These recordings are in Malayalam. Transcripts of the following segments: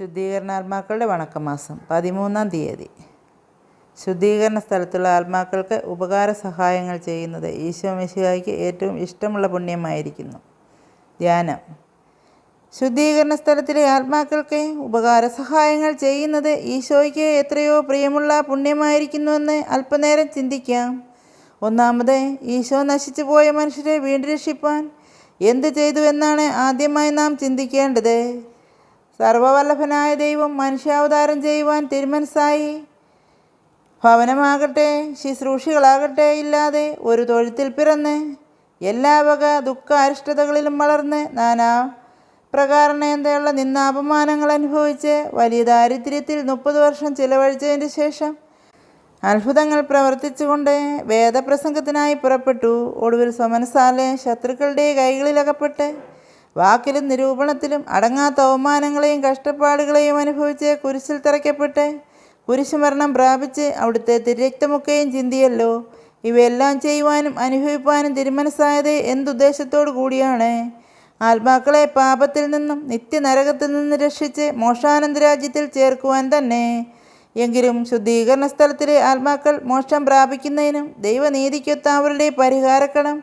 ശുദ്ധീകരണ ആത്മാക്കളുടെ വണക്കമാസം പതിമൂന്നാം തീയതി. ശുദ്ധീകരണ സ്ഥലത്തുള്ള ആത്മാക്കൾക്ക് ഉപകാര സഹായങ്ങൾ ചെയ്യുന്നത് ഈശോ മിശിഹായ്ക്ക് ഏറ്റവും ഇഷ്ടമുള്ള പുണ്യമായിരിക്കുന്നു. ധ്യാനം. ശുദ്ധീകരണ സ്ഥലത്തിലെ ആത്മാക്കൾക്ക് ഉപകാര സഹായങ്ങൾ ചെയ്യുന്നത് ഈശോയ്ക്ക് എത്രയോ പ്രിയമുള്ള പുണ്യമായിരിക്കുന്നുവെന്ന് അല്പനേരം ചിന്തിക്കാം. ഒന്നാമത് ഈശോ നശിച്ചു പോയ മനുഷ്യരെ വീണ്ടും രക്ഷിപ്പാൻ എന്ത് ചെയ്തു എന്നാണ് ആദ്യമായി നാം ചിന്തിക്കേണ്ടത്. സർവവല്ലഭനായ ദൈവം മനുഷ്യാവതാരം ചെയ്യുവാൻ തിരുമനസ്സായി. ഭവനമാകട്ടെ ശുശ്രൂഷികളാകട്ടെ ഇല്ലാതെ ഒരു തൊഴുത്തിൽ പിറന്ന് എല്ലാ വക ദുഃഖ അരിഷ്ടതകളിലും വളർന്ന് നാനാ പ്രകാരണേന്തയുള്ള നിന്നാപമാനങ്ങൾ അനുഭവിച്ച് വലിയ ദാരിദ്ര്യത്തിൽ മുപ്പത് വർഷം ചിലവഴിച്ചതിന് ശേഷം അത്ഭുതങ്ങൾ പ്രവർത്തിച്ചുകൊണ്ട് വേദപ്രസംഗത്തിനായി പുറപ്പെട്ടു. ഒടുവിൽ സ്വമനസാലെ ശത്രുക്കളുടെ കൈകളിലകപ്പെട്ട് വാക്കിലും നിരൂപണത്തിലും അടങ്ങാത്ത അവമാനങ്ങളെയും കഷ്ടപ്പാടുകളെയും അനുഭവിച്ച് കുരിശിൽ തറയ്ക്കപ്പെട്ട് കുരിശുമരണം പ്രാപിച്ച് അവിടുത്തെ തിരക്തമൊക്കെയും ചിന്തിയല്ലോ. ഇവയെല്ലാം ചെയ്യുവാനും അനുഭവിപ്പാനും തിരുമനസ്സായത് എന്തുദ്ദേശത്തോടു കൂടിയാണ്. ആത്മാക്കളെ പാപത്തിൽ നിന്നും നിത്യനരകത്തിൽ നിന്ന് രക്ഷിച്ച് മോഷാനന്ദരാജ്യത്തിൽ ചേർക്കുവാൻ തന്നെ. എങ്കിലും ശുദ്ധീകരണ സ്ഥലത്തിലെ ആത്മാക്കൾ മോക്ഷം പ്രാപിക്കുന്നതിനും ദൈവനീതിക്കൊത്ത അവരുടെ പരിഹാരക്കണം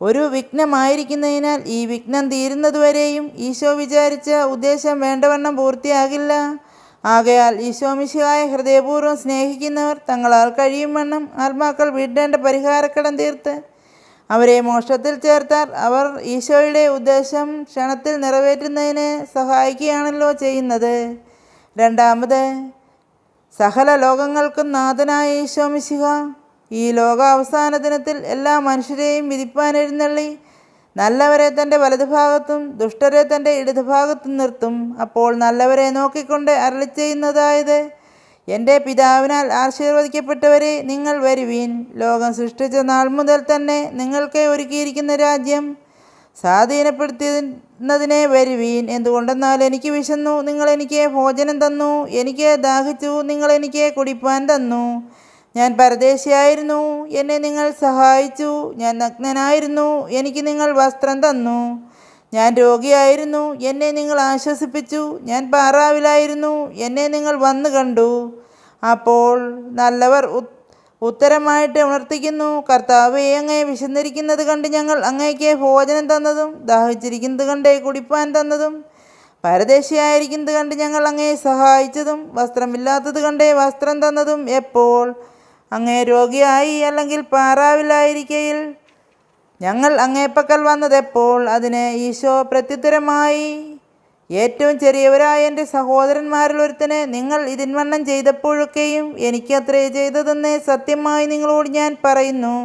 ഒരു വിഘ്നമായിരിക്കുന്നതിനാൽ ഈ വിഘ്നം തീരുന്നതുവരെയും ഈശോ വിചാരിച്ച ഉദ്ദേശം വേണ്ടവണ്ണം പൂർത്തിയാകില്ല. ആകയാൽ ഈശോ മിശിഹായ ഹൃദയപൂർവം സ്നേഹിക്കുന്നവർ തങ്ങളാൽ കഴിയും വണ്ണം ആത്മാക്കൾ വിടേണ്ട പരിഹാരക്കടം തീർത്ത് അവരെ മോക്ഷത്തിൽ ചേർത്താൽ അവർ ഈശോയുടെ ഉദ്ദേശം ക്ഷണത്തിൽ നിറവേറ്റുന്നതിന് സഹായിക്കുകയാണല്ലോ ചെയ്യുന്നത്. രണ്ടാമത് സകല ലോകങ്ങൾക്കും നാഥനായ ഈശോ മിശിഹ. ഈ ലോക അവസാന ദിനത്തിൽ എല്ലാ മനുഷ്യരെയും വിധിപ്പാൻ എഴുന്നള്ളി. നല്ലവരെ തന്റെ വലതുഭാഗത്തും ദുഷ്ടരെ തന്റെ ഇടതുഭാഗത്തും നിർത്തും. അപ്പോൾ നല്ലവരെ നോക്കിക്കൊണ്ട് അരളി ചെയ്യുന്നതായത് എന്റെ പിതാവിനാൽ ആശീർവദിക്കപ്പെട്ടവരെ നിങ്ങൾ വരുവീൻ. ലോകം സൃഷ്ടിച്ച നാൾ മുതൽ തന്നെ നിങ്ങൾക്ക് ഒരുക്കിയിരിക്കുന്ന രാജ്യം സ്വാധീനപ്പെടുത്തുന്നതിനെ വരുവീൻ. എന്തുകൊണ്ടെന്നാൽ എനിക്ക് വിശന്നു നിങ്ങൾ എനിക്ക് ഭോജനം തന്നു എനിക്ക് ദാഹിച്ചു നിങ്ങൾ എനിക്ക് കുടിപ്പാൻ തന്നു. ഞാൻ പരദേശിയായിരുന്നു. എന്നെ നിങ്ങൾ സഹായിച്ചു. ഞാൻ നഗ്നനായിരുന്നു. എനിക്ക് നിങ്ങൾ വസ്ത്രം തന്നു. ഞാൻ രോഗിയായിരുന്നു. എന്നെ നിങ്ങൾ ആശ്വസിപ്പിച്ചു. ഞാൻ പാറാവിലായിരുന്നു. എന്നെ നിങ്ങൾ വന്നു കണ്ടു. അപ്പോൾ നല്ലവർ ഉത് ഉത്തരമായിട്ട് ഉണർത്തിക്കുന്നു. കർത്താവ് അങ്ങേ വിശന്നിരിക്കുന്നത് കണ്ട് ഞങ്ങൾ അങ്ങേക്ക് ഭോജനം തന്നതും ദാഹിച്ചിരിക്കുന്നത് കണ്ട് കുടിപ്പാൻ തന്നതും പരദേശിയായിരിക്കുന്നത് കണ്ട് ഞങ്ങൾ അങ്ങേ സഹായിച്ചതും വസ്ത്രമില്ലാത്തത് കണ്ടേ വസ്ത്രം തന്നതും എപ്പോൾ അങ്ങേ രോഗിയായി അല്ലെങ്കിൽ പാറാവിലായിരിക്കയിൽ? ഞങ്ങൾ അങ്ങേപ്പക്കൽ വന്നതെപ്പോൾ അതിന് ഈശോ പ്രത്യുത്തരമായി? ഏറ്റവും ചെറിയവരായ എന്റെ സഹോദരന്മാരിൽ ഒരുത്തന് നിങ്ങൾ ഇതിൻവണ്ണം ചെയ്തപ്പോഴൊക്കെയും എനിക്ക് അത്രേ ചെയ്തതെന്ന് സത്യമായി നിങ്ങളോട് ഞാൻ പറയുന്നു.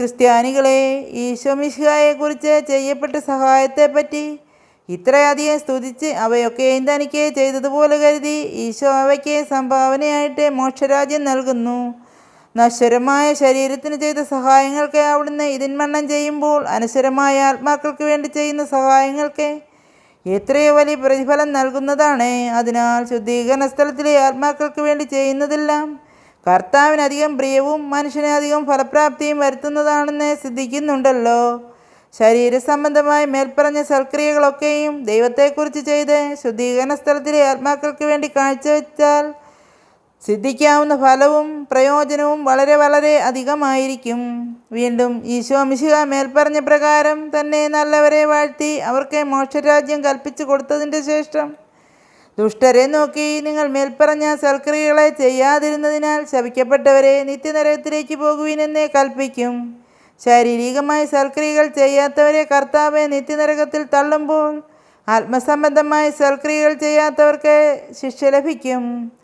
ക്രിസ്ത്യാനികളെ ഈശോ മിശിഹായെക്കുറിച്ച് ചെയ്യപ്പെട്ട സഹായത്തെപ്പറ്റി ഇത്രയധികം സ്തുതിച്ച് അവയൊക്കെയും തനിക്ക് ചെയ്തതുപോലെ കരുതി ഈശോ അവയ്ക്ക് സംഭാവനയായിട്ട് മോക്ഷരാജ്യം നൽകുന്നു. നശ്വരമായ ശരീരത്തിന് ചെയ്ത സഹായങ്ങൾക്ക് അവിടുന്ന് ഇതിന്മണ്ണം ചെയ്യുമ്പോൾ അനശ്വരമായ ആത്മാക്കൾക്ക് വേണ്ടി ചെയ്യുന്ന സഹായങ്ങൾക്ക് എത്രയോ വലിയ പ്രതിഫലം നൽകുന്നതാണ്. അതിനാൽ ശുദ്ധീകരണ സ്ഥലത്തിലെ ആത്മാക്കൾക്ക് വേണ്ടി ചെയ്യുന്നതെല്ലാം. കർത്താവിനധികം പ്രിയവും മനുഷ്യന് അധികം ഫലപ്രാപ്തിയും വരുത്തുന്നതാണെന്ന് സിദ്ധിക്കുന്നുണ്ടല്ലോ. ശരീര സംബന്ധമായ മേൽപ്പറഞ്ഞ സൽക്രിയകളൊക്കെയും ദൈവത്തെക്കുറിച്ച് ചെയ്ത് ശുദ്ധീകരണ സ്ഥലത്തിലെ ആത്മാക്കൾക്ക് വേണ്ടി കാഴ്ചവെച്ചാൽ സിദ്ധിക്കാവുന്ന ഫലവും പ്രയോജനവും വളരെ വളരെ അധികമായിരിക്കും. വീണ്ടും ഈശോ മിശിഹ മേൽപ്പറഞ്ഞ പ്രകാരം തന്നെ നല്ലവരെ വാഴ്ത്തി അവർക്ക് മോക്ഷരാജ്യം കൽപ്പിച്ചു കൊടുത്തതിന്റെ ശേഷം ദുഷ്ടരെ നോക്കി നിങ്ങൾ മേൽപ്പറഞ്ഞ സൽക്രിയകളെ ചെയ്യാതിരുന്നതിനാൽ ശവിക്കപ്പെട്ടവരെ നിത്യനരകത്തിലേക്ക് പോകുവിനെന്നേ കൽപ്പിക്കും. ശാരീരികമായി സൽക്രിയകൾ ചെയ്യാത്തവരെ കർത്താവ് നിത്യനരകത്തിൽ തള്ളുമ്പോൾ ആത്മസംബന്ധമായി സൽക്രിയകൾ ചെയ്യാത്തവർക്ക് ശിക്ഷ ലഭിക്കും.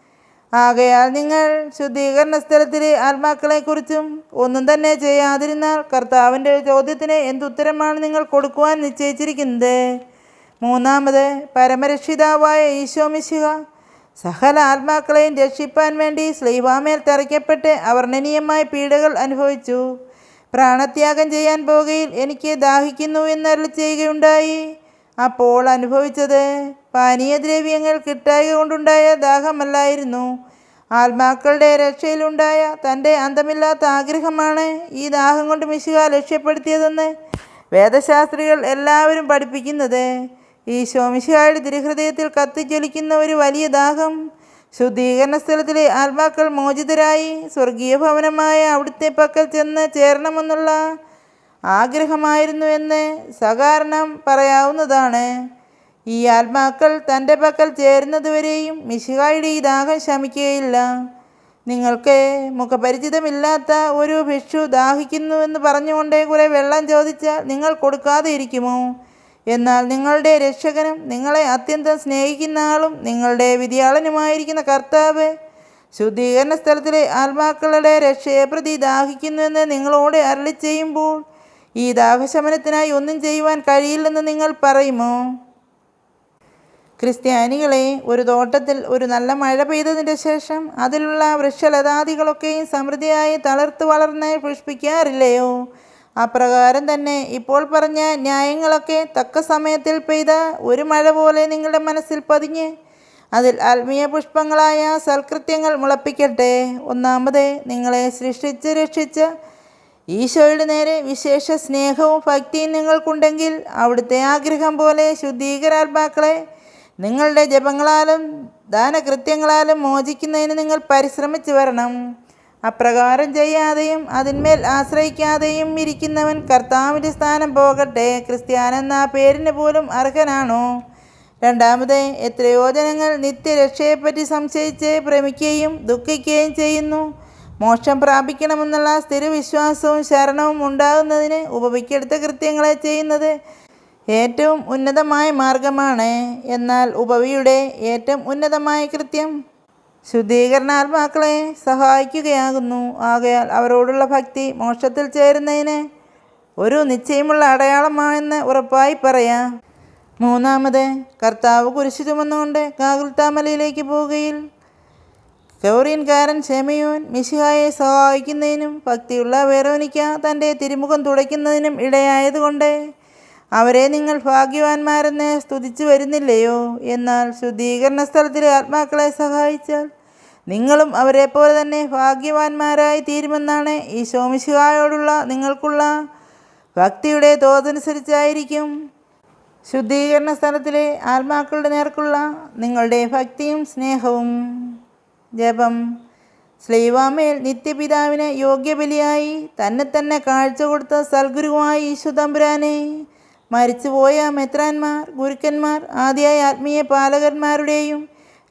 ആകയാൽ നിങ്ങൾ ശുദ്ധീകരണ സ്ഥലത്തിലെ ആത്മാക്കളെക്കുറിച്ചും ഒന്നും തന്നെ ചെയ്യാതിരുന്നാൽ കർത്താവിന്റെ ചോദ്യത്തിന് എന്തുത്തരമാണ് നിങ്ങൾ കൊടുക്കുവാൻ നിശ്ചയിച്ചിരിക്കുന്നത്? മൂന്നാമത് പരമരക്ഷിതാവായ ഈശോ മിശിഹ സഹല ആത്മാക്കളെയും രക്ഷിപ്പാൻ വേണ്ടി സ്ലീവാമേൽ തറയ്ക്കപ്പെട്ട് അവർണനീയമായ പീഡകൾ അനുഭവിച്ചു. പ്രാണത്യാഗം ചെയ്യാൻ പോകുകയിൽ എനിക്ക് ദാഹിക്കുന്നു എന്നരുളി ചെയ്യുകയുണ്ടായി. അപ്പോൾ അനുഭവിച്ചത് പാനീയദ്രവ്യങ്ങൾ കിട്ടായ കൊണ്ടുണ്ടായ ദാഹമല്ലായിരുന്നു. ആത്മാക്കളുടെ രക്ഷയിലുണ്ടായ തന്റെ അന്തമില്ലാത്ത ആഗ്രഹമാണ് ഈ ദാഹം കൊണ്ട് മിശുക ലക്ഷ്യപ്പെടുത്തിയതെന്ന് വേദശാസ്ത്രികൾ എല്ലാവരും പഠിപ്പിക്കുന്നത്. ഈ ശോമിശായുടെ തിരുഹൃദയത്തിൽ കത്തിജ്വലിക്കുന്ന ഒരു വലിയ ദാഹം ശുദ്ധീകരണ സ്ഥലത്തിലെ ആത്മാക്കൾ മോചിതരായി സ്വർഗീയ ഭവനമായ അവിടുത്തെ പക്കൽ ചെന്ന് ചേരണമെന്നുള്ള ആഗ്രഹമായിരുന്നു എന്ന് സകാരണം പറയാവുന്നതാണ്. ഈ ആത്മാക്കൾ തന്റെ പക്കൽ ചേരുന്നതുവരെയും മിശിഹായുടെ ഈ ദാഹം ശമിക്കുകയില്ല. നിങ്ങൾക്ക് മുഖപരിചിതമില്ലാത്ത ഒരു ഭിക്ഷു ദാഹിക്കുന്നുവെന്ന് പറഞ്ഞുകൊണ്ട് കുറേ വെള്ളം ചോദിച്ചാൽ നിങ്ങൾ കൊടുക്കാതെ ഇരിക്കുമോ? എന്നാൽ നിങ്ങളുടെ രക്ഷകനും നിങ്ങളെ അത്യന്തം സ്നേഹിക്കുന്ന ആളും നിങ്ങളുടെ വിധിയാളനുമായിരിക്കുന്ന കർത്താവ് ശുദ്ധീകരണ സ്ഥലത്തിലെ ആത്മാക്കളുടെ രക്ഷയെ പ്രതി ദാഹിക്കുന്നുവെന്ന് നിങ്ങളോട് അരളി ചെയ്യുമ്പോൾ ഈ ദാഹശമനത്തിനായി ഒന്നും ചെയ്യുവാൻ കഴിയില്ലെന്ന് നിങ്ങൾ പറയുമോ? ക്രിസ്ത്യാനികളെ ഒരു തോട്ടത്തിൽ ഒരു നല്ല മഴ പെയ്തതിന്റെ ശേഷം അതിലുള്ള വൃക്ഷലതാദികളൊക്കെയും സമൃദ്ധിയായി തളർത്ത് വളർന്ന് പുഷ്പിക്കാറില്ലയോ? അപ്രകാരം തന്നെ ഇപ്പോൾ പറഞ്ഞ ന്യായങ്ങളൊക്കെ തക്ക സമയത്തിൽ പെയ്ത ഒരു മഴ പോലെ നിങ്ങളുടെ മനസ്സിൽ പതിഞ്ഞ് അതിൽ ആത്മീയ പുഷ്പങ്ങളായ സൽകൃത്യങ്ങൾ മുളപ്പിക്കട്ടെ. ഒന്നാമത് നിങ്ങളെ സൃഷ്ടിച്ച് രക്ഷിച്ച ഈശോയുടെ നേരെ വിശേഷ സ്നേഹവും ഭക്തിയും നിങ്ങൾക്കുണ്ടെങ്കിൽ അവിടുത്തെ ആഗ്രഹം പോലെ ശുദ്ധീകരാത്മാക്കളെ നിങ്ങളുടെ ജപങ്ങളാലും ദാനകൃത്യങ്ങളാലും മോചിക്കുന്നതിന് നിങ്ങൾ പരിശ്രമിച്ചു വരണം. അപ്രകാരം ചെയ്യാതെയും അതിന്മേൽ ആശ്രയിക്കാതെയും ഇരിക്കുന്നവൻ കർത്താവിന്റെ സ്ഥാനം പോകട്ടെ. ക്രിസ്ത്യാനെന്ന പേരിന് പോലും അർഹനാണോ? രണ്ടാമത് എത്രയോ ജനങ്ങൾ നിത്യരക്ഷയെപ്പറ്റി സംശയിച്ച് ഭ്രമിക്കുകയും ദുഃഖിക്കുകയും ചെയ്യുന്നു. മോക്ഷം പ്രാപിക്കണമെന്നുള്ള സ്ഥിരവിശ്വാസവും ശരണവും ഉണ്ടാകുന്നതിന് ഉപവിക്കെടുത്ത കൃത്യങ്ങളെ ചെയ്യുന്നത് ഏറ്റവും ഉന്നതമായ മാർഗമാണ് എന്നാൽ ഉപവിയുടെ ഏറ്റവും ഉന്നതമായ കൃത്യം. ശുദ്ധീകരണാത്മാക്കളെ സഹായിക്കുകയാകുന്നു. ആകയാൽ അവരോടുള്ള ഭക്തി മോക്ഷത്തിൽ ചേരുന്നതിന് ഒരു നിശ്ചയമുള്ള അടയാളമാണെന്ന് ഉറപ്പായി പറയാം. മൂന്നാമത് കർത്താവ് കുരിശു ചുമന്നുകൊണ്ട് കാകുൽത്താമലയിലേക്ക് പോവുകയിൽ ഗൗറിയൻകാരൻ ക്ഷമയോൻ മിശിഹായെ സഹായിക്കുന്നതിനും ഭക്തിയുള്ള വേറോനിക്ക തന്റെ തിരുമുഖം തുടയ്ക്കുന്നതിനും ഇടയായതുകൊണ്ട് അവരെ നിങ്ങൾ ഭാഗ്യവാന്മാരെന്ന് സ്തുതിച്ചു വരുന്നില്ലയോ? എന്നാൽ ശുദ്ധീകരണ സ്ഥലത്തിലെ ആത്മാക്കളെ സഹായിച്ചാൽ നിങ്ങളും അവരെ പോലെ തന്നെ ഭാഗ്യവാന്മാരായി തീരുമെന്നാണ് ഈ ശോമിശിഹായോടുള്ള നിങ്ങൾക്കുള്ള ഭക്തിയുടെ തോതനുസരിച്ചായിരിക്കും. ശുദ്ധീകരണ സ്ഥലത്തിലെ ആത്മാക്കളുടെ നേർക്കുള്ള നിങ്ങളുടെ ഭക്തിയും സ്നേഹവും. ജപം. ശ്രീവാമേൽ നിത്യപിതാവിന് യോഗ്യബലിയായി തന്നെ തന്നെ കാഴ്ച കൊടുത്ത സൽഗുരുവായി ഈശോ തമ്പുരാനെ മരിച്ചുപോയ മെത്രാന്മാർ ഗുരുക്കന്മാർ ആദ്യായ ആത്മീയ പാലകന്മാരുടെയും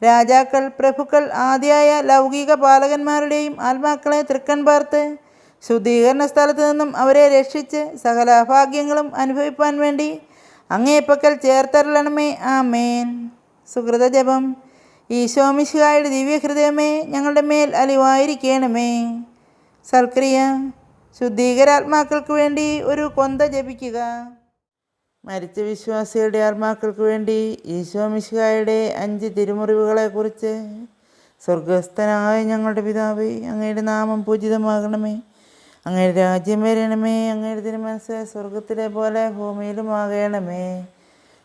രാജാക്കൾ പ്രഭുക്കൾ ആദ്യായ ലൗകിക പാലകന്മാരുടെയും ആത്മാക്കളെ തൃക്കൺ പാർത്ത് ശുദ്ധീകരണ സ്ഥലത്ത് നിന്നും അവരെ രക്ഷിച്ച് സകല ഭാഗ്യങ്ങളും അനുഭവിപ്പാൻ വേണ്ടി അങ്ങേപ്പക്കൽ ചേർത്തരളണമേ. ആമേൻ. സുഹൃത ജപം. ഈശോമിശിഹായുടെ ദിവ്യഹൃദയമേ ഞങ്ങളുടെ മേൽ അലിവായിരിക്കണമേ. സൽക്രിയ. ശുദ്ധീകരാത്മാക്കൾക്ക് വേണ്ടി ഒരു കൊന്ത ജപിക്കുക. മരിച്ച വിശ്വാസിയുടെ ആത്മാക്കൾക്ക് വേണ്ടി ഈശോ മിശിഹായുടെ അഞ്ച് തിരുമുറിവുകളെക്കുറിച്ച് സ്വർഗസ്ഥനായ ഞങ്ങളുടെ പിതാവേ അങ്ങയുടെ നാമം പൂജിതമാകണമേ. അങ്ങയുടെ രാജ്യം വരണമേ അങ്ങയുടെ തിരുമനസ് സ്വർഗത്തിലെ പോലെ ഭൂമിയിലും ആകണമേ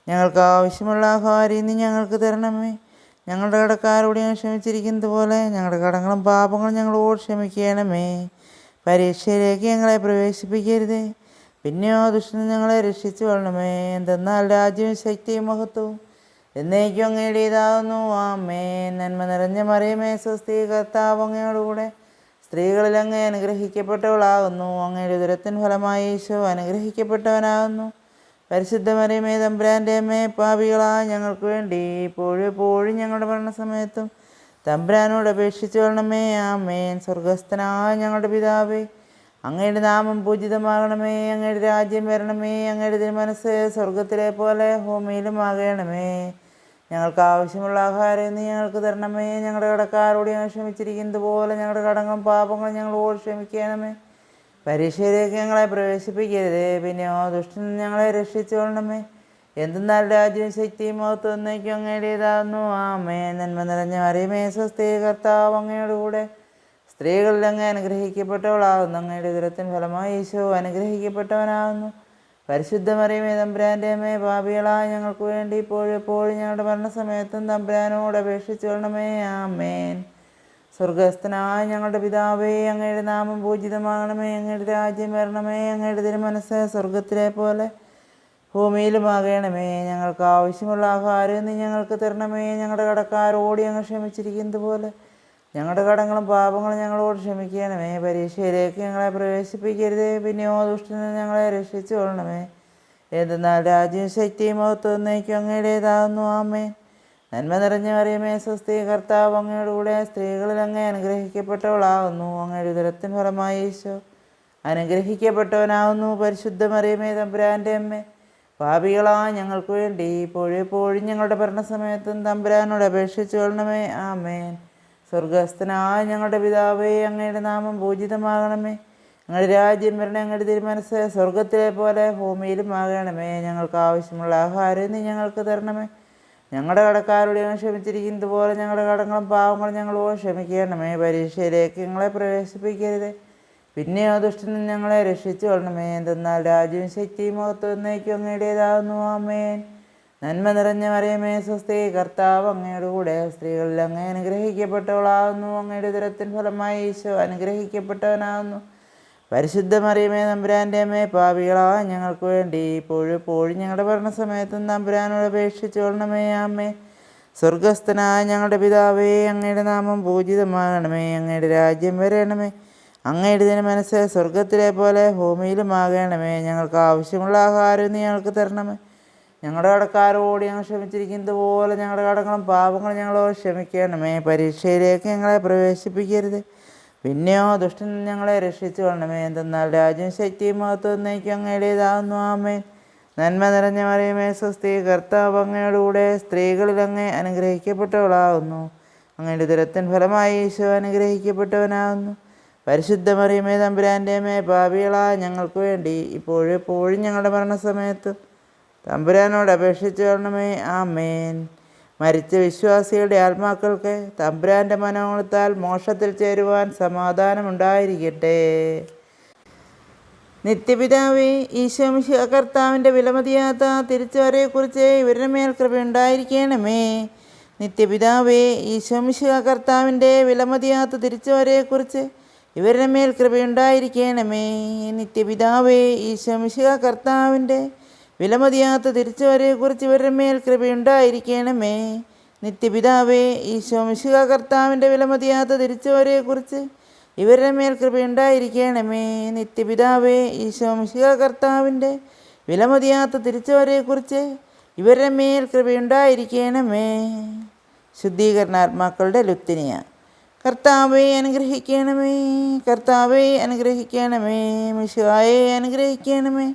ഞങ്ങൾക്ക് ആവശ്യമുള്ള ആഹാരം ഇന്ന് ഞങ്ങൾക്ക് തരണമേ. ഞങ്ങളുടെ കടക്കാരോട് ഞങ്ങൾ ക്ഷമിച്ചിരിക്കുന്നത് പോലെ ഞങ്ങളുടെ കടങ്ങളും പാപങ്ങളും ഞങ്ങളോട് ക്ഷമിക്കണമേ. പരീക്ഷയിലേക്ക് ഞങ്ങളെ പ്രവേശിപ്പിക്കരുതേ. പിന്നെയോ ദുഷ്ണൻ ഞങ്ങളെ രക്ഷിച്ചു കൊള്ളണമേ. എന്തെന്നാൽ രാജ്യവും ശക്തിയും മഹത്വവും എന്നേക്കും അങ്ങയുടേതാകുന്നു ആമേ നന്മ നിറഞ്ഞ മറിയമേ സ്വസ്തി കർത്താവ് അങ്ങയോടുകൂടെ സ്ത്രീകളിൽ അങ്ങ് അനുഗ്രഹിക്കപ്പെട്ടവളാകുന്നു അങ്ങയുടെ ഉദരത്തിൻ ഫലമായി ഈശോ അനുഗ്രഹിക്കപ്പെട്ടവനാകുന്നു പരിശുദ്ധ മറിയമേ തമ്പുരാന്റെ അമ്മേ പാപികളായ ഞങ്ങൾക്ക് വേണ്ടി ഇപ്പോഴും എപ്പോഴും ഞങ്ങളുടെ മരണസമയത്തും തമ്പുരാനോട് അപേക്ഷിച്ചു കൊള്ളണമേ. ആമേൻ. സ്വർഗസ്ഥനായ ഞങ്ങളുടെ പിതാവേ അങ്ങയുടെ നാമം പൂജിതമാകണമേ അങ്ങയുടെ രാജ്യം വരണമേ അങ്ങയുടെ തിരുമനസ് സ്വർഗത്തിലെ പോലെ ഭൂമിയിലും ആകണമേ ഞങ്ങൾക്ക് ആവശ്യമുള്ള ആഹാരം ഇന്ന് ഞങ്ങൾക്ക് തരണമേ. ഞങ്ങളുടെ കടക്കാരോട് ഞങ്ങൾ ക്ഷമിച്ചിരിക്കുന്നത് പോലെ ഞങ്ങളുടെ കടങ്ങളും പാപങ്ങളും ഞങ്ങളോട് ക്ഷമിക്കണമേ. പരീക്ഷയിലേക്ക് ഞങ്ങളെ പ്രവേശിപ്പിക്കരുതേ. പിന്നെയോ ദുഷ്ടൻ ഞങ്ങളെ രക്ഷിച്ചുകൊള്ളണമേ. എന്തെന്നാൽ രാജ്യവും ശക്തിയും മഹത്വം എന്നേക്കും അങ്ങയുടേതാകുന്നു ആമേ നന്മ നിറഞ്ഞ അറിയമേ സ്വസ്ഥീകർത്താവ് അങ്ങയുടെ കൂടെ സ്ത്രീകളിൽ അങ്ങ് അനുഗ്രഹിക്കപ്പെട്ടവളാകുന്നു. അങ്ങയുടെ ദുരത്തിൻ ഫലമായി ഈശോ അനുഗ്രഹിക്കപ്പെട്ടവനാകുന്നു. പരിശുദ്ധ മറിയമേ തമ്പുരാന്റെ അമ്മേ പാപികളായ ഞങ്ങൾക്ക് വേണ്ടി ഇപ്പോഴും എപ്പോഴും ഞങ്ങളുടെ മരണസമയത്തും തമ്പുരാനോട് അപേക്ഷിച്ചു കൊള്ളണമേ. ആമേൻ. സ്വർഗസ്ഥനായ ഞങ്ങളുടെ പിതാവേ അങ്ങയുടെ നാമം പൂജിതമാകണമേ. അങ്ങയുടെ രാജ്യം വരണമേ. അങ്ങയുടെ തിരുമനസ് സ്വർഗത്തിലെ പോലെ ഭൂമിയിലുമാകണമേ. ഞങ്ങൾക്ക് ആവശ്യമുള്ള ആഹാരം നീ ഞങ്ങൾക്ക് തരണമേ. ഞങ്ങളുടെ കടക്കാരോടി അങ്ങ് ക്ഷമിച്ചിരിക്കുന്നത് പോലെ ഞങ്ങളുടെ കടങ്ങളും പാപങ്ങളും ഞങ്ങളോട് ക്ഷമിക്കണമേ. പരീക്ഷയിലേക്ക് ഞങ്ങളെ പ്രവേശിപ്പിക്കരുതേ. പിന്നെയോ ദുഷ്ടനെ ഞങ്ങളെ രക്ഷിച്ചു കൊള്ളണമേ. എന്തെന്നാൽ രാജ്യവും ശക്തിയും മഹത്വം നയിക്കും അങ്ങയുടേതാകുന്നു ആമേ നന്മ നിറഞ്ഞ അറിയമേ സ്വസ്തി കർത്താവ് അങ്ങയുടെ കൂടെ സ്ത്രീകളിൽ അങ്ങേ അനുഗ്രഹിക്കപ്പെട്ടവളാകുന്നു അങ്ങയുടെ ഉദരത്തിന് ഫലമായി ഈശോ അനുഗ്രഹിക്കപ്പെട്ടവനാകുന്നു പരിശുദ്ധമറിയമേ തമ്പുരാന്റെ അമ്മ. പാപികളാ ഞങ്ങൾക്ക് വേണ്ടി ഇപ്പോഴെപ്പോഴും ഞങ്ങളുടെ ഭരണസമയത്തും തമ്പുരാനോട് അപേക്ഷിച്ചു കൊള്ളണമേ. ആമേൻ. സ്വർഗസ്ഥനായ ഞങ്ങളുടെ പിതാവേ അങ്ങയുടെ നാമം പൂജിതമാകണമേ. ഞങ്ങളുടെ രാജ്യം വരണേ ഞങ്ങളുടെ തിരുമനസ് സ്വർഗത്തിലെ പോലെ ഭൂമിയിലും ആകണമേ. ഞങ്ങൾക്ക് ആവശ്യമുള്ള ആഹാരം നീ ഞങ്ങൾക്ക് തരണമേ. ഞങ്ങളുടെ കടക്കാരോട് ഞങ്ങൾ ക്ഷമിച്ചിരിക്കുന്നത് പോലെ ഞങ്ങളുടെ കടങ്ങളും പാവങ്ങളും ഞങ്ങളോട് ക്ഷമിക്കണമേ. പരീക്ഷയിലേക്ക് ഞങ്ങളെ പ്രവേശിപ്പിക്കരുത്. പിന്നെയോ ദുഷ്ടനും ഞങ്ങളെ രക്ഷിച്ചു കൊള്ളണമേ. എന്തെന്നാൽ രാജ്യവും ശക്തിയും മഹത്വം എന്നേക്കും അങ്ങയുടേതാകുന്നു ആമേൻ. നന്മ നിറഞ്ഞ മറിയമേ സ്വസ്തി കർത്താവ് അങ്ങയുടെ കൂടെ സ്ത്രീകളിൽ അങ്ങേ അനുഗ്രഹിക്കപ്പെട്ടവളാകുന്നു. അങ്ങയുടെ ഉദരത്തിൻ ഫലമായി ഈശോ അനുഗ്രഹിക്കപ്പെട്ടവനാകുന്നു. പരിശുദ്ധ മറിയമേ നമ്പുരാന്റെ അമ്മേ പാപികളായ ഞങ്ങൾക്ക് വേണ്ടി ഇപ്പോഴും എപ്പോഴും ഞങ്ങളുടെ ഭരണസമയത്തും നമ്പുരാനോട് അപേക്ഷിച്ചു കൊള്ളണമേ അമ്മേ. സ്വർഗസ്ഥനായ ഞങ്ങളുടെ പിതാവേ അങ്ങയുടെ നാമം പൂജിതമാകണമേ അങ്ങയുടെ രാജ്യം വരണമേ. അങ്ങയുടെ ഇതിന് മനസ്സ് സ്വർഗത്തിലെ പോലെ ഭൂമിയിലും ആകണമേ ഞങ്ങൾക്ക് ആവശ്യമുള്ള ആഹാരം നീ ഞങ്ങൾക്ക് തരണമേ. ഞങ്ങളുടെ കടക്കാരോട് ഞങ്ങൾ ക്ഷമിച്ചിരിക്കുന്നത് പോലെ ഞങ്ങളുടെ കടങ്ങളും പാപങ്ങളും ഞങ്ങളോട് ക്ഷമിക്കണമേ. പരീക്ഷയിലേക്ക് ഞങ്ങളെ പ്രവേശിപ്പിക്കരുത്. പിന്നെയോ ദുഷ്ടൻ ഞങ്ങളെ രക്ഷിച്ചു കൊള്ളണമേ. എന്തെന്നാൽ രാജ്യം ശക്തിയും മഹത്വം നയിക്കും അങ്ങയുടേതാകുന്നു ആമേ നന്മ നിറഞ്ഞ മറിയമേ സ്വസ്തി കർത്താവ് അങ്ങയോടുകൂടെ സ്ത്രീകളിൽ അങ്ങേ അനുഗ്രഹിക്കപ്പെട്ടവളാകുന്നു അങ്ങയുടെ ദുരത്തിൻ ഫലമായി ഈശോ അനുഗ്രഹിക്കപ്പെട്ടവനാകുന്നു പരിശുദ്ധ മറിയമേ തമ്പുരാന്റെ മേ പാപികളായ ഞങ്ങൾക്ക് വേണ്ടി ഇപ്പോഴും എപ്പോഴും ഞങ്ങളുടെ മരണസമയത്ത് തമ്പുരാനോട് അപേക്ഷിച്ചു കൊള്ളണമേ. ആമേൻ. മരിച്ച വിശ്വാസികളുടെ ആത്മാക്കൾക്ക് തമ്പുരാന്റെ മനോഗണത്താൽ മോക്ഷത്തിൽ ചേരുവാൻ സമാധാനമുണ്ടായിരിക്കട്ടെ. നിത്യപിതാവേ ഈശോമിശ കർത്താവിന്റെ വിലമതിയാത്ത തിരിച്ചുവരെക്കുറിച്ച് ഇവരുടെ മേൽ കൃപയുണ്ടായിരിക്കണമേ. നിത്യപിതാവേ ഈശോമിശ കർത്താവിന്റെ വിലമതിയാത്ത തിരിച്ചുവരെക്കുറിച്ച് ഇവരുടെ മേൽ കൃപയുണ്ടായിരിക്കണമേ. നിത്യപിതാവേ ഈശോമിശ കർത്താവിന്റെ വിലമതിയാത്ത തിരിച്ചുവരെക്കുറിച്ച് ഇവരുടെ മേൽ കൃപയുണ്ടായിരിക്കണമേ. നിത്യപിതാവേ ഈശോ മിശുക കർത്താവിന്റെ വിലമതിയാത്ത തിരിച്ചുവരെക്കുറിച്ച് ഇവരുടെ മേൽ കൃപയുണ്ടായിരിക്കണമേ. നിത്യപിതാവേ ഈശോ മിശുക കർത്താവിന്റെ വിലമതിയാത്ത തിരിച്ചുവരെക്കുറിച്ച് ഇവരുടെ മേൽ കൃപയുണ്ടായിരിക്കണമേ. ശുദ്ധീകരണാത്മാക്കളുടെ ലുത്തിനിയ കർത്താവെ അനുഗ്രഹിക്കണമേ. കർത്താവെ അനുഗ്രഹിക്കണമേ. മിശുവായേ അനുഗ്രഹിക്കണമേ.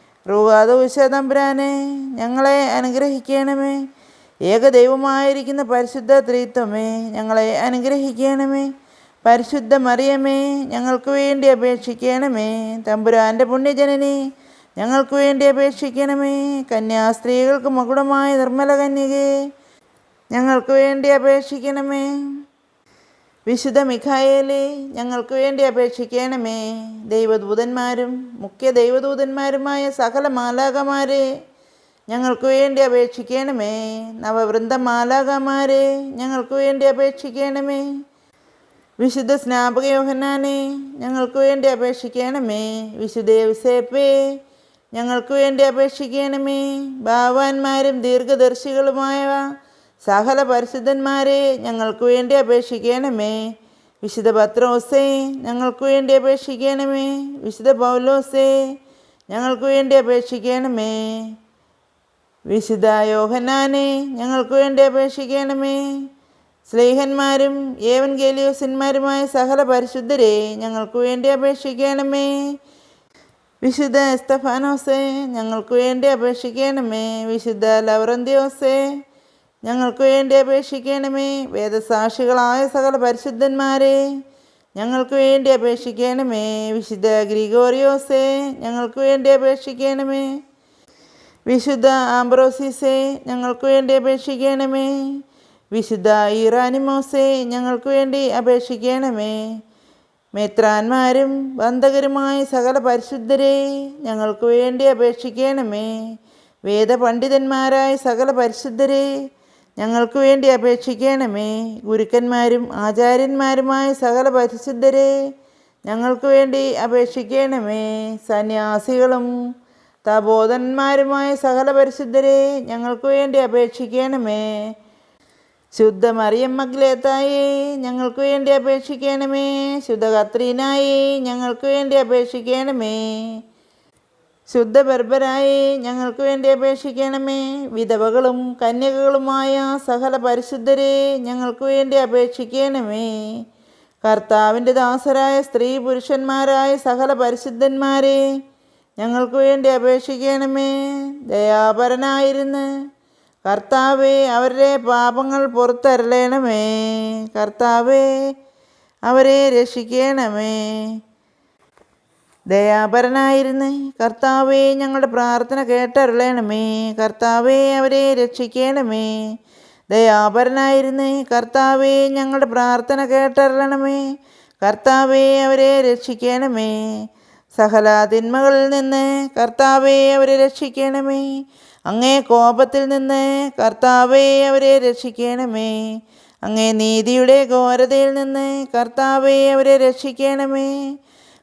റൂഹാദോശ തമ്പുരാനെ ഞങ്ങളെ അനുഗ്രഹിക്കണമേ. ഏകദൈവമായിരിക്കുന്ന പരിശുദ്ധ ത്രിത്വമേ ഞങ്ങളെ അനുഗ്രഹിക്കണമേ. പരിശുദ്ധ മറിയമേ ഞങ്ങൾക്ക് വേണ്ടി അപേക്ഷിക്കണമേ. തമ്പുരാന്റെ പുണ്യജനനെ ഞങ്ങൾക്ക് വേണ്ടി അപേക്ഷിക്കണമേ. കന്യാസ്ത്രീകൾക്ക് മകുടമായ നിർമ്മല കന്യകേ ഞങ്ങൾക്ക് വേണ്ടി അപേക്ഷിക്കണമേ. വിശുദ്ധ മിഖായേലെ ഞങ്ങൾക്ക് വേണ്ടി അപേക്ഷിക്കണമേ. ദൈവദൂതന്മാരും മുഖ്യ ദൈവദൂതന്മാരുമായ സകല മാലാകമാരെ ഞങ്ങൾക്ക് വേണ്ടി അപേക്ഷിക്കണമേ. നവവൃന്ദ മാലാകമാരെ ഞങ്ങൾക്ക് വേണ്ടി അപേക്ഷിക്കണമേ. വിശുദ്ധ സ്നാപക യോഹന്നാനെ ഞങ്ങൾക്ക് വേണ്ടി അപേക്ഷിക്കണമേ. വിശുദ്ധ യൗസേപ്പേ ഞങ്ങൾക്ക് വേണ്ടി അപേക്ഷിക്കണമേ. ഭാവാന്മാരും ദീർഘദർശികളുമായ സകല പരിശുദ്ധന്മാരെ ഞങ്ങൾക്ക് വേണ്ടി അപേക്ഷിക്കണമേ. വിശുദ്ധ പത്രോസേ ഞങ്ങൾക്ക് വേണ്ടി അപേക്ഷിക്കണമേ. വിശുദ്ധ പൗലോസേ ഞങ്ങൾക്ക് വേണ്ടി അപേക്ഷിക്കണമേ. വിശുദ്ധ യോഹനാനെ ഞങ്ങൾക്ക് വേണ്ടി അപേക്ഷിക്കണമേ. സ്നേഹന്മാരും ഏവൻ ഗേലിയോസന്മാരുമായ സകല പരിശുദ്ധരെ ഞങ്ങൾക്ക് വേണ്ടി അപേക്ഷിക്കണമേ. വിശുദ്ധ എസ്തഫാനോസേ ഞങ്ങൾക്ക് വേണ്ടി അപേക്ഷിക്കണമേ. വിശുദ്ധ ലവറന്തിയോസേ ഞങ്ങൾക്ക് വേണ്ടി അപേക്ഷിക്കണമേ. വേദസാക്ഷികളായ സകല പരിശുദ്ധന്മാരെ ഞങ്ങൾക്ക് വേണ്ടി അപേക്ഷിക്കണമേ. വിശുദ്ധ ഗ്രിഗോറിയോസേ ഞങ്ങൾക്ക് വേണ്ടി അപേക്ഷിക്കണമേ. വിശുദ്ധ ആംബ്രോസിസേ ഞങ്ങൾക്ക് വേണ്ടി അപേക്ഷിക്കണമേ. വിശുദ്ധ ഇറാനിമോസേ ഞങ്ങൾക്ക് വേണ്ടി അപേക്ഷിക്കണമേ. മേത്രാന്മാരും ബന്ധകരുമായ സകല പരിശുദ്ധരെ ഞങ്ങൾക്ക് വേണ്ടി അപേക്ഷിക്കണമേ. വേദപണ്ഡിതന്മാരായ സകല പരിശുദ്ധരെ ഞങ്ങൾക്ക് വേണ്ടി അപേക്ഷിക്കണമേ. ഗുരുക്കന്മാരും ആചാര്യന്മാരുമായ സകല പരിശുദ്ധരെ ഞങ്ങൾക്ക് വേണ്ടി അപേക്ഷിക്കണമേ. സന്യാസികളും തബോധന്മാരുമായ സകല പരിശുദ്ധരെ ഞങ്ങൾക്ക് വേണ്ടി അപേക്ഷിക്കണമേ. ശുദ്ധ മറിയം മഗ്ലേത്തായി ഞങ്ങൾക്ക് വേണ്ടി അപേക്ഷിക്കണമേ. ശുദ്ധ കത്രീനായി ഞങ്ങൾക്ക് വേണ്ടി അപേക്ഷിക്കണമേ. ശുദ്ധ ബർബരായി ഞങ്ങൾക്ക് വേണ്ടി അപേക്ഷിക്കണമേ. വിധവകളും കന്യകകളുമായ സകല പരിശുദ്ധരെ ഞങ്ങൾക്ക് വേണ്ടി അപേക്ഷിക്കണമേ. കർത്താവിന്റെ ദാസരായ സ്ത്രീ പുരുഷന്മാരായ സകല പരിശുദ്ധന്മാരെ ഞങ്ങൾക്ക് വേണ്ടി അപേക്ഷിക്കണമേ. ദയാപരനായിരുന്ന് കർത്താവെ അവരുടെ പാപങ്ങൾ പുറത്തരളണമേ. കർത്താവെ അവരെ രക്ഷിക്കണമേ. ദയാപരനായിരുന്ന്. കർത്താവേ ഞങ്ങളുടെ പ്രാർത്ഥന കേട്ടരുളയണമേ കർത്താവേ അവരെ രക്ഷിക്കണമേ. ദയാപരനായിരുന്ന്. കർത്താവേ ഞങ്ങളുടെ പ്രാർത്ഥന കേട്ടരുളണമേ. കർത്താവേ അവരെ രക്ഷിക്കണമേ. സകല തിന്മകളിൽ നിന്ന് കർത്താവേ അവരെ രക്ഷിക്കണമേ. അങ്ങേ കോപത്തിൽ നിന്ന് കർത്താവേ അവരെ രക്ഷിക്കണമേ. അങ്ങേ നീതിയുടെ ഘോരതയിൽ നിന്ന് കർത്താവേ അവരെ രക്ഷിക്കണമേ.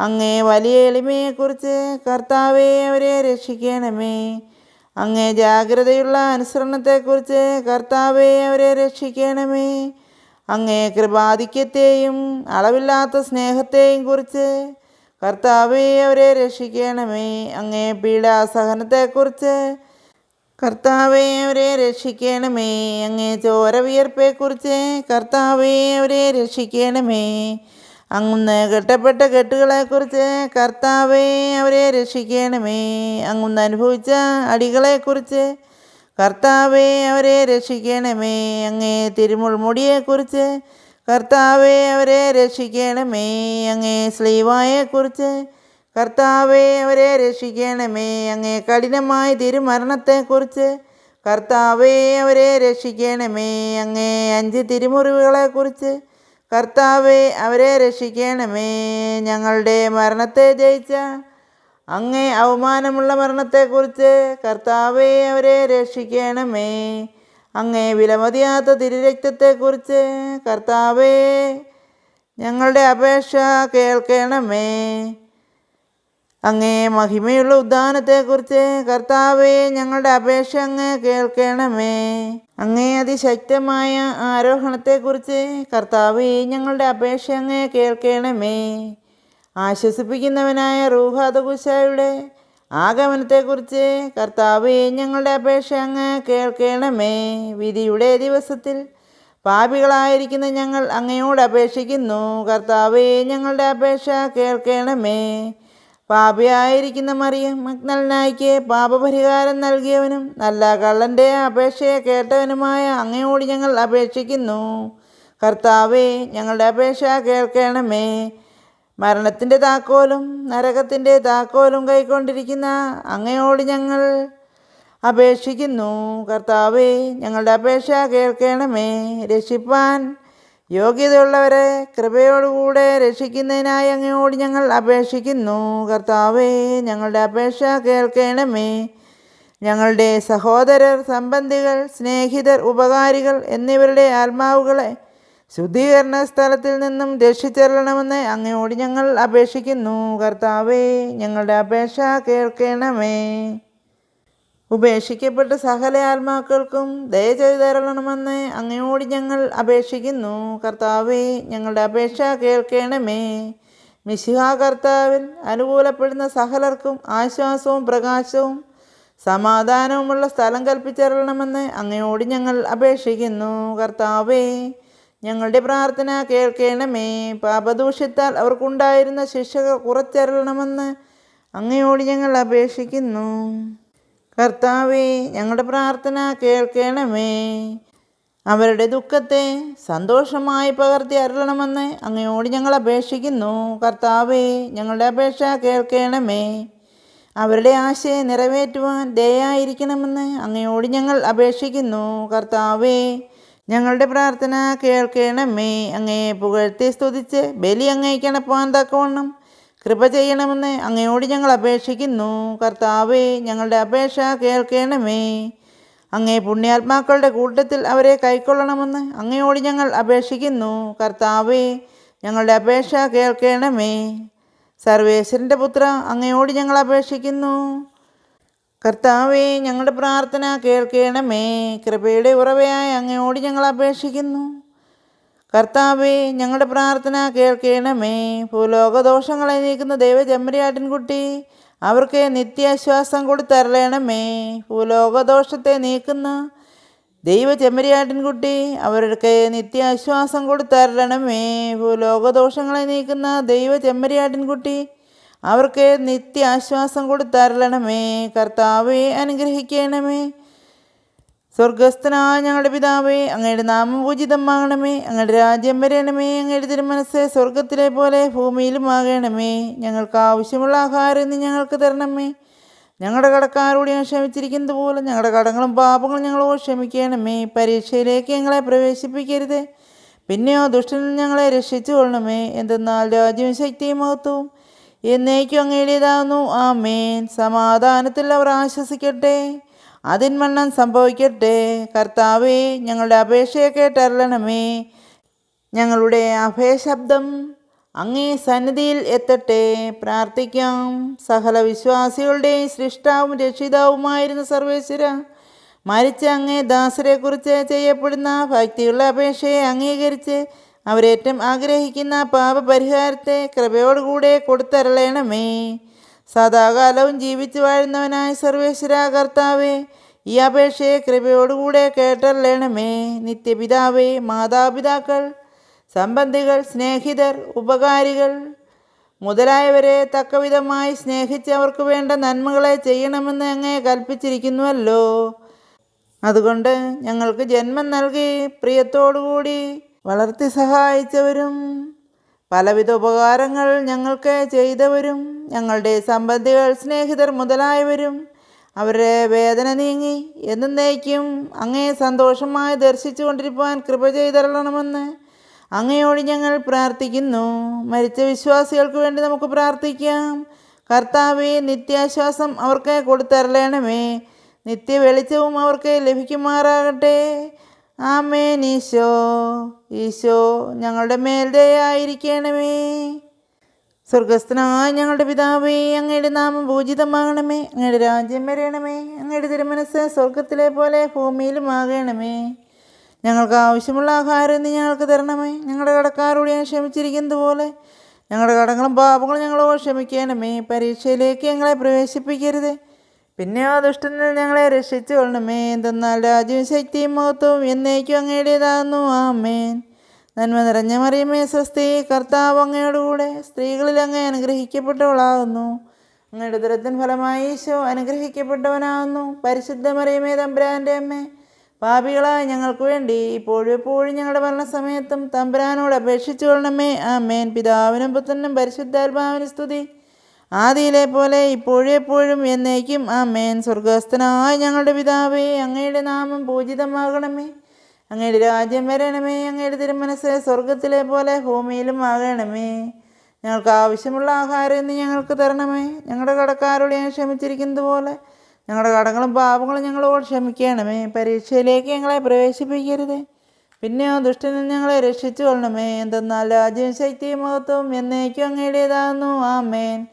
അങ്ങേ വലിയ എളിമയെക്കുറിച്ച് കർത്താവെ അവരെ രക്ഷിക്കണമേ. അങ്ങേ ജാഗ്രതയുള്ള അനുസരണത്തെക്കുറിച്ച് കർത്താവെ അവരെ രക്ഷിക്കണമേ. അങ്ങേ കൃപാധിക്യത്തെയും അളവില്ലാത്ത സ്നേഹത്തെയും കുറിച്ച് കർത്താവെ അവരെ രക്ഷിക്കണമേ. അങ്ങേ പീഡാസഹനത്തെക്കുറിച്ച് കർത്താവെ അവരെ രക്ഷിക്കണമേ. അങ്ങേ ചോര വിയർപ്പെക്കുറിച്ച് കർത്താവെ അവരെ രക്ഷിക്കണമേ. അങ്ങുന്ന് കെട്ടപ്പെട്ട കെട്ടുകളെക്കുറിച്ച് കർത്താവേ അവരെ രക്ഷിക്കണമേ. അങ്ങുന്ന് അനുഭവിച്ച അടികളെക്കുറിച്ച് കർത്താവേ അവരെ രക്ഷിക്കണമേ. അങ്ങേ തിരുമുൾമുടിയെക്കുറിച്ച് കർത്താവെ അവരെ രക്ഷിക്കണമേ. അങ്ങേ സ്ലീവായെക്കുറിച്ച് കർത്താവെ അവരെ രക്ഷിക്കണമേ. അങ്ങേ കഠിനമായ തിരുമരണത്തെക്കുറിച്ച് കർത്താവെ അവരെ രക്ഷിക്കണമേ. അങ്ങേ അഞ്ച് തിരുമുറിവുകളെക്കുറിച്ച് കർത്താവെ അവരെ രക്ഷിക്കണമേ. ഞങ്ങളുടെ മരണത്തെ ജയിച്ച അങ്ങേ അവമാനമുള്ള മരണത്തെക്കുറിച്ച് കർത്താവെ അവരെ രക്ഷിക്കണമേ. അങ്ങേ വിലമതിയാത്ത തിരുരക്തത്തെക്കുറിച്ച് കർത്താവേ ഞങ്ങളുടെ അപേക്ഷ കേൾക്കണമേ. അങ്ങേ മഹിമയുള്ള ഉദ്ധാനത്തെക്കുറിച്ച് കർത്താവെ ഞങ്ങളുടെ അപേക്ഷ അങ്ങ് കേൾക്കണമേ. അങ്ങേ അതിശക്തമായ ആരോഹണത്തെക്കുറിച്ച് കർത്താവെ ഞങ്ങളുടെ അപേക്ഷ അങ്ങ് കേൾക്കണമേ. ആശ്വസിപ്പിക്കുന്നവനായ റൂഹാദകുശായുടെ ആഗമനത്തെക്കുറിച്ച് കർത്താവെ ഞങ്ങളുടെ അപേക്ഷ അങ്ങ് കേൾക്കണമേ. വിധിയുടെ ദിവസത്തിൽ പാപികളായിരിക്കുന്ന ഞങ്ങൾ അങ്ങയോട് അപേക്ഷിക്കുന്നു. കർത്താവെ ഞങ്ങളുടെ അപേക്ഷ കേൾക്കണമേ. പാപിയായിരിക്കുന്ന മറിയം മഗ്നലനായിക്ക് പാപപരിഹാരം നൽകിയവനും നല്ല കള്ളന്റെ അപേക്ഷയെ കേട്ടവനുമായ അങ്ങയോട് ഞങ്ങൾ അപേക്ഷിക്കുന്നു. കർത്താവേ ഞങ്ങളുടെ അപേക്ഷ കേൾക്കണമേ. മരണത്തിന്റെ താക്കോലും നരകത്തിന്റെ താക്കോലും കൈക്കൊണ്ടിരിക്കുന്ന അങ്ങയോട് ഞങ്ങൾ അപേക്ഷിക്കുന്നു. കർത്താവേ ഞങ്ങളുടെ അപേക്ഷ കേൾക്കണമേ. രക്ഷിപ്പാൻ യോഗ്യതയുള്ളവരെ കൃപയോടുകൂടെ രക്ഷിക്കുന്നതിനായി അങ്ങയോട് ഞങ്ങൾ അപേക്ഷിക്കുന്നു. കർത്താവേ ഞങ്ങളുടെ അപേക്ഷ കേൾക്കണമേ. ഞങ്ങളുടെ സഹോദരർ സംബന്ധികൾ സ്നേഹിതർ ഉപകാരികൾ എന്നിവരുടെ ആത്മാവുകളെ ശുദ്ധീകരണ സ്ഥലത്തിൽ നിന്നും രക്ഷിച്ചെല്ലണമെന്ന് അങ്ങയോട് ഞങ്ങൾ അപേക്ഷിക്കുന്നു. കർത്താവേ ഞങ്ങളുടെ അപേക്ഷ കേൾക്കണമേ. ഉപേക്ഷിക്കപ്പെട്ട സകല ആത്മാക്കൾക്കും ദയ ചെയ്തു തരണമെന്ന് അങ്ങയോട് ഞങ്ങൾ അപേക്ഷിക്കുന്നു. കർത്താവേ ഞങ്ങളുടെ അപേക്ഷ കേൾക്കണമേ. മിശിഹ കർത്താവിൽ അനുകൂലപ്പെടുന്ന സകലർക്കും ആശ്വാസവും പ്രകാശവും സമാധാനവുമുള്ള സ്ഥലം കൽപ്പിച്ചരണമെന്ന് അങ്ങയോട് ഞങ്ങൾ അപേക്ഷിക്കുന്നു. കർത്താവേ ഞങ്ങളുടെ പ്രാർത്ഥന കേൾക്കണമേ. പാപദൂഷ്യത്താൽ അവർക്കുണ്ടായിരുന്ന ശിക്ഷകൾ കുറച്ചരണമെന്ന് അങ്ങയോട് ഞങ്ങൾ അപേക്ഷിക്കുന്നു. കർത്താവേ ഞങ്ങളുടെ പ്രാർത്ഥന കേൾക്കണമേ. അവരുടെ ദുഃഖത്തെ സന്തോഷമായി പകർത്തി അരുളണമെന്ന് അങ്ങയോട് ഞങ്ങൾ അപേക്ഷിക്കുന്നു. കർത്താവേ ഞങ്ങളുടെ അപേക്ഷ കേൾക്കണമേ. അവരുടെ ആശയെ നിറവേറ്റുവാൻ ദയായിരിക്കണമെന്ന് അങ്ങയോട് ഞങ്ങൾ അപേക്ഷിക്കുന്നു. കർത്താവേ ഞങ്ങളുടെ പ്രാർത്ഥന കേൾക്കണമേ. അങ്ങയെ പുകഴ്ത്തി സ്തുതിച്ച് ബലി അങ്ങേക്കണപ്പാൻ തക്കവണ്ണം കൃപ ചെയ്യണമെന്ന് അങ്ങയോട് ഞങ്ങൾ അപേക്ഷിക്കുന്നു. കർത്താവേ ഞങ്ങളുടെ അപേക്ഷ കേൾക്കണമേ. അങ്ങേ പുണ്യാത്മാക്കളുടെ കൂട്ടത്തിൽ അവരെ കൈക്കൊള്ളണമെന്ന് അങ്ങയോട് ഞങ്ങൾ അപേക്ഷിക്കുന്നു. കർത്താവേ ഞങ്ങളുടെ അപേക്ഷ കേൾക്കണമേ. സർവേശ്വരന്റെ പുത്ര അങ്ങയോട് ഞങ്ങൾ അപേക്ഷിക്കുന്നു. കർത്താവേ ഞങ്ങളുടെ പ്രാർത്ഥന കേൾക്കണമേ. കൃപയുടെ ഉറവയായി അങ്ങയോട് ഞങ്ങൾ അപേക്ഷിക്കുന്നു. കർത്താവേ ഞങ്ങളുടെ പ്രാർത്ഥന കേൾക്കണമേ. ഭൂലോകദോഷങ്ങളെ നീക്കുന്ന ദൈവ ദൈവചമ്മരിയാട്ടിൻകുട്ടി അവർക്ക് നിത്യാശ്വാസം കൊടുത്തരളയണമേ ഭൂലോകദോഷത്തെ നീക്കുന്ന ദൈവ ചെമ്മരിയാട്ടിൻകുട്ടി അവർക്ക് നിത്യാശ്വാസം കൊടുത്തരളണമേ. ഭൂലോകദോഷങ്ങളെ നീക്കുന്ന ദൈവ ചെമ്മരിയാട്ടിൻകുട്ടി അവർക്ക് നിത്യാശ്വാസം കൊടുത്തരളണമേ. കർത്താവെ അനുഗ്രഹിക്കണമേ. സ്വർഗസ്ഥനായ ഞങ്ങളുടെ പിതാവേ അങ്ങയുടെ നാമം പൂജിതമാകണമേ. അങ്ങയുടെ രാജ്യം വരണമേ. അങ്ങയുടെ തിരുമനസ് സ്വർഗത്തിലെ പോലെ ഭൂമിയിലും ആകണമേ. ഞങ്ങൾക്ക് ആവശ്യമുള്ള ആഹാരം ഇന്ന് ഞങ്ങൾക്ക് തരണമേ. ഞങ്ങളുടെ കടക്കാരോട് ഞാൻ ക്ഷമിച്ചിരിക്കുന്നത് പോലെ ഞങ്ങളുടെ കടങ്ങളും പാപങ്ങളും ഞങ്ങളോ ക്ഷമിക്കണമേ. പരീക്ഷയിലേക്ക് ഞങ്ങളെ പ്രവേശിപ്പിക്കരുത്. പിന്നെയോ ദുഷ്ടനിൽ ഞങ്ങളെ രക്ഷിച്ചു കൊള്ളണമേ. എന്തെന്നാൽ രാജ്യവും ശക്തിയും മഹത്വവും എന്നേക്കും അങ്ങയുടേതാകുന്നു ആ മേൻ സമാധാനത്തിൽ അവർ ആശ്വസിക്കട്ടെ. അതിന്മണ്ണം സംഭവിക്കട്ടെ. കർത്താവേ ഞങ്ങളുടെ അപേക്ഷയെ കേട്ടരളണമേ. ഞങ്ങളുടെ അഭയശബ്ദം അങ്ങേ സന്നിധിയിൽ എത്തട്ടെ. പ്രാർത്ഥിക്കാം. സകല വിശ്വാസികളുടെയും സൃഷ്ടാവും രക്ഷിതാവുമായിരുന്ന സർവേശ്വര മരിച്ച അങ്ങേ ദാസരെക്കുറിച്ച് ചെയ്യപ്പെടുന്ന ഭക്തിയുള്ള അപേക്ഷയെ അംഗീകരിച്ച് അവരേറ്റവും ആഗ്രഹിക്കുന്ന പാപപരിഹാരത്തെ കൃപയോടുകൂടെ കൊടുത്തരളയണമേ സദാകാലവും ജീവിച്ചു വാഴുന്നവനായ സർവേശ്വര കർത്താവേ ഈ അപേക്ഷയെ കൃപയോടുകൂടെ കേട്ടല്ലേണമേ നിത്യപിതാവേ മാതാപിതാക്കൾ സംബന്ധികൾ സ്നേഹിതർ ഉപകാരികൾ മുതലായവരെ തക്കവിധമായി സ്നേഹിച്ച് അവർക്ക് വേണ്ട നന്മകളെ ചെയ്യണമെന്ന് അങ്ങേ കൽപ്പിച്ചിരിക്കുന്നുവല്ലോ. അതുകൊണ്ട് ഞങ്ങൾക്ക് ജന്മം നൽകി പ്രിയത്തോടുകൂടി വളർത്തി സഹായിച്ചവരും പലവിധ ഉപകാരങ്ങൾ ഞങ്ങൾക്ക് ചെയ്തവരും ഞങ്ങളുടെ സംബന്ധികൾ സ്നേഹിതർ മുതലായവരും അവരെ വേദന നീങ്ങി എന്നേക്കും അങ്ങേ സന്തോഷമായി ദർശിച്ചു കൊണ്ടിരിക്കുവാൻ കൃപ ചെയ്തരളണമെന്ന് അങ്ങയോട് ഞങ്ങൾ പ്രാർത്ഥിക്കുന്നു. മരിച്ച വിശ്വാസികൾക്ക് വേണ്ടി നമുക്ക് പ്രാർത്ഥിക്കാം. കർത്താവെ നിത്യാശ്വാസം അവർക്ക് കൊടുത്തരളയണമേ നിത്യ വെളിച്ചവും അവർക്ക് ലഭിക്കുമാറാകട്ടെ. ആമേൻ ഈശോ. ഈശോ ഞങ്ങളുടെ മേൽ ദയായിരിക്കണമേ സ്വർഗസ്ഥനായ ഞങ്ങളുടെ പിതാവേ അങ്ങയുടെ നാമം പൂജിതമാകണമേ. അങ്ങയുടെ രാജ്യം വരണമേ. അങ്ങയുടെ തിരുമനസ് സ്വർഗത്തിലെ പോലെ ഭൂമിയിലും ആകണമേ ഞങ്ങൾക്ക് ആവശ്യമുള്ള ആഹാരം ഇന്ന് ഞങ്ങൾക്ക് തരണമേ. ഞങ്ങളുടെ കടക്കാരോട് ഞാൻ ക്ഷമിച്ചിരിക്കുന്നത് പോലെ ഞങ്ങളുടെ കടങ്ങളും പാപങ്ങളും ഞങ്ങളോ ക്ഷമിക്കണമേ. പരീക്ഷയിലേക്ക് ഞങ്ങളെ പ്രവേശിപ്പിക്കരുത്. പിന്നെ ആ ദുഷ്ടനിൽ ഞങ്ങളെ രക്ഷിച്ചു കൊള്ളണമേ. എന്തെന്നാൽ രാജ്യവും ശക്തിയും മഹത്വവും എന്നേക്കും അങ്ങയുടേതാകുന്നു. ആമേൻ. നന്മ നിറഞ്ഞ മറിയമേ സ്വസ്തി. കർത്താവ് അങ്ങയോടുകൂടെ സ്ത്രീകളിൽ അങ്ങ് അനുഗ്രഹിക്കപ്പെട്ടവളാകുന്നു. അങ്ങയുടെ ദുരത്തിൻ ഫലമായി ഈശോ അനുഗ്രഹിക്കപ്പെട്ടവനാകുന്നു. പരിശുദ്ധ മറിയമേ തമ്പുരാന്റെ അമ്മ പാപികളായ ഞങ്ങൾക്ക് വേണ്ടി ഇപ്പോഴും എപ്പോഴും ഞങ്ങളുടെ മരണസമയത്തും തമ്പുരാനോട് അപേക്ഷിച്ചു കൊള്ളണമേ. ആമേൻ. പിതാവിനും പുത്രനും പരിശുദ്ധാത്മാവിനും സ്തുതി. ആദിയിലെ പോലെ ഇപ്പോഴെപ്പോഴും എന്നേക്കും ആ മേൻ സ്വർഗസ്ഥനായ ഞങ്ങളുടെ പിതാവേ അങ്ങയുടെ നാമം പൂജിതമാകണമേ. അങ്ങയുടെ രാജ്യം വരണമേ അങ്ങയുടെ തിരുമനസ് സ്വർഗത്തിലെ പോലെ ഭൂമിയിലും ആകണമേ. ഞങ്ങൾക്ക് ആവശ്യമുള്ള ആഹാരം ഇന്ന് ഞങ്ങൾക്ക് തരണമേ. ഞങ്ങളുടെ കടക്കാരോട് ഞാൻ ക്ഷമിച്ചിരിക്കുന്നത് പോലെ ഞങ്ങളുടെ കടങ്ങളും പാപങ്ങളും ഞങ്ങളോട് ക്ഷമിക്കണമേ. പരീക്ഷയിലേക്ക് ഞങ്ങളെ പ്രവേശിപ്പിക്കരുതേ. പിന്നെയോ ദുഷ്ടനിൽ ഞങ്ങളെ രക്ഷിച്ചു കൊള്ളണമേ എന്തെന്നാൽ രാജ്യവും ശക്തിയും മഹത്വവും എന്നേക്കും അങ്ങയുടേതാകുന്നു. ആമേൻ.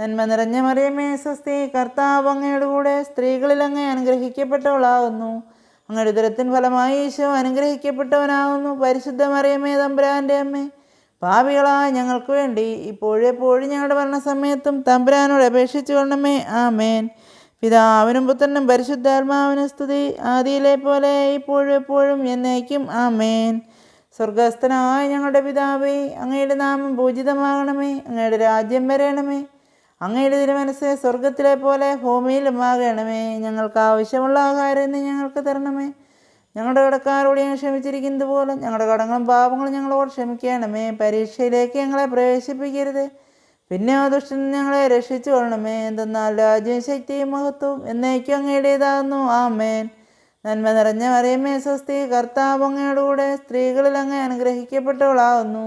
നന്മ നിറഞ്ഞ മറിയമേ സ്വസ്തി. കർത്താവ് അങ്ങയുടെ കൂടെ സ്ത്രീകളിൽ അങ്ങ് അനുഗ്രഹിക്കപ്പെട്ടവളാകുന്നു. അങ്ങയുടെ ഉദരത്തിൻ ഫലമായി ഈശോ അനുഗ്രഹിക്കപ്പെട്ടവനാകുന്നു. പരിശുദ്ധ മറിയമേ തമ്പുരാന്റെ അമ്മേ. പാപികളായ ഞങ്ങൾക്ക് വേണ്ടി ഇപ്പോഴും എപ്പോഴും ഞങ്ങളുടെ മരണസമയത്തും തമ്പുരാനോട് അപേക്ഷിച്ചു കൊള്ളണമേ. ആമേൻ. പിതാവിനും പുത്രനും പരിശുദ്ധാത്മാവിനും സ്തുതി. ആദിയിലെ പോലെ ഇപ്പോഴും എപ്പോഴും എന്നേക്കും. ആമേൻ. സ്വർഗസ്ഥനായ ഞങ്ങളുടെ പിതാവേ അങ്ങയുടെ നാമം പൂജിതമാകണമേ. അങ്ങയുടെ രാജ്യം വരണമേ. അങ്ങയുടെ തിരുമനസ് സ്വർഗത്തിലെ പോലെ ഭൂമിയിലും ആകണമേ ഞങ്ങൾക്ക് ആവശ്യമുള്ള ആഹാരം ഇന്ന് ഞങ്ങൾക്ക് തരണമേ. ഞങ്ങളുടെ കടക്കാരോട് ഞങ്ങൾ ക്ഷമിച്ചിരിക്കുന്നത് പോലെ ഞങ്ങളുടെ കടങ്ങളും പാപങ്ങളും ഞങ്ങളോട് ക്ഷമിക്കണമേ. പരീക്ഷയിലേക്ക് ഞങ്ങളെ പ്രവേശിപ്പിക്കരുത്. പിന്നെ ദുഷ്ടൻ ഞങ്ങളെ രക്ഷിച്ചു കൊള്ളണമേ. എന്തെന്നാൽ രാജ്യം ശക്തിയും മഹത്വം എന്നേക്കും അങ്ങയുടേതാകുന്നു. ആമേൻ. നന്മ നിറഞ്ഞ മറിയമ്മേ സ്വസ്തി. കർത്താവ് അങ്ങയുടെ കൂടെ സ്ത്രീകളിൽ അങ്ങ് അനുഗ്രഹിക്കപ്പെട്ടവളാകുന്നു.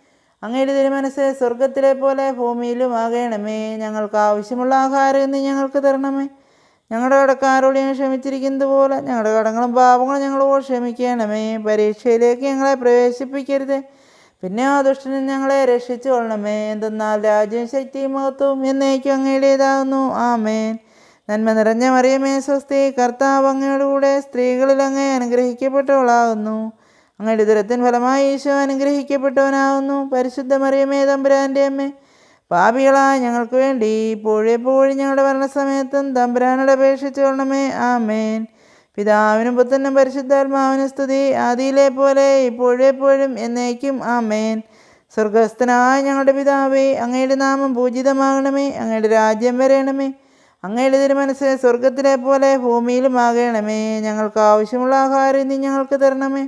അങ്ങയുടെ തിരുമനസ് സ്വർഗത്തിലെ പോലെ ഭൂമിയിലും ആകണമേ. ഞങ്ങൾക്ക് ആവശ്യമുള്ള ആഹാരം ഇന്ന് ഞങ്ങൾക്ക് തരണമേ. ഞങ്ങളുടെ കടക്കാരോട് ഞങ്ങൾ ക്ഷമിച്ചിരിക്കുന്നത് പോലെ ഞങ്ങളുടെ കടങ്ങളും പാപങ്ങളും ഞങ്ങളോട് ക്ഷമിക്കണമേ. പരീക്ഷയിലേക്ക് ഞങ്ങളെ പ്രവേശിപ്പിക്കരുത്. പിന്നെ ആ ദുഷ്ടനും ഞങ്ങളെ രക്ഷിച്ചു കൊള്ളണമേ എന്തെന്നാൽ രാജ്യം ശക്തിയും മഹത്വവും എന്നേക്കും അങ്ങയുടേതാകുന്നു. ആമേൻ. നന്മ നിറഞ്ഞ മറിയമേ സ്വസ്തി. കർത്താവ് അങ്ങയുടെ കൂടെ സ്ത്രീകളിൽ അങ്ങേ അനുഗ്രഹിക്കപ്പെട്ടവളാകുന്നു. അങ്ങയുടെ ദുരത്തിൻ ഫലമായി ഈശോ അനുഗ്രഹിക്കപ്പെട്ടവനാവുന്നു. പരിശുദ്ധ മറിയമേ തമ്പുരാന്റെ അമ്മേ. പാപികളായ ഞങ്ങൾക്ക് വേണ്ടി ഇപ്പോഴും എപ്പോഴും ഞങ്ങളുടെ മരണസമയത്തും തമ്പുരാനോട് അപേക്ഷിച്ചോളണമേ ആമേൻ. പിതാവിനും പുത്രനും പരിശുദ്ധാത്മാവിനും സ്തുതി. ആദിയിലെ പോലെ ഇപ്പോഴും എന്നേക്കും. ആമേൻ. സ്വർഗസ്ഥനായ ഞങ്ങളുടെ പിതാവേ അങ്ങയുടെ നാമം പൂജിതമാകണമേ. അങ്ങയുടെ രാജ്യം വരയണമേ അങ്ങയുടെ തിരുമനസ് സ്വർഗത്തിലെ പോലെ ഭൂമിയിലും ആകണമേ ഞങ്ങൾക്ക് ആവശ്യമുള്ള ആഹാരം ഇനി ഞങ്ങൾക്ക് തരണമേ.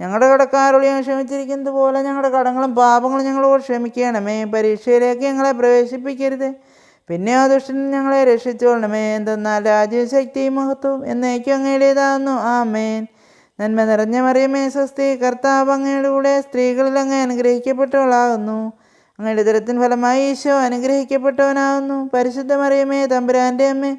ഞങ്ങളുടെ കടക്കാരോട് ഞങ്ങൾ ക്ഷമിച്ചിരിക്കുന്നത് പോലെ ഞങ്ങളുടെ കടങ്ങളും പാപങ്ങളും ഞങ്ങളോട് ക്ഷമിക്കണമേ. പരീക്ഷയിലേക്ക് ഞങ്ങളെ പ്രവേശിപ്പിക്കരുത്. പിന്നെ ആ ദുഷ്ടൻ ഞങ്ങളെ രക്ഷിച്ചോളണമേ. എന്തെന്നാൽ രാജ്യവും ശക്തിയും മഹത്വവും എന്നേക്കും അങ്ങയുടേതാകുന്നു മേൻ നന്മ നിറഞ്ഞ മറിയമേ സ്വസ്തി. കർത്താവ് അങ്ങയുടെ കൂടെ സ്ത്രീകളിൽ അങ്ങ് അനുഗ്രഹിക്കപ്പെട്ടവളാകുന്നു. അങ്ങയുടെ ദുരത്തിൻ ഫലമായി ഈശോ അനുഗ്രഹിക്കപ്പെട്ടവനാകുന്നു. പരിശുദ്ധ മറിയമേ തമ്പുരാന്റെ അമ്മേ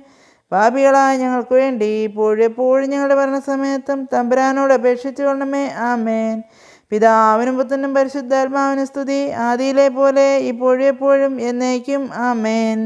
പാപികളായ ഞങ്ങൾക്ക് വേണ്ടി ഇപ്പോഴും എപ്പോഴും ഞങ്ങളുടെ മരണസമയത്തും തമ്പുരാനോട് അപേക്ഷിച്ചു കൊള്ളണമേ. ആമേൻ. പിതാവിനും പുത്രനും പരിശുദ്ധാത്മാവിനും സ്തുതി. ആദിയിലെ പോലെ ഇപ്പോഴും എപ്പോഴും എന്നേക്കും. ആമേൻ.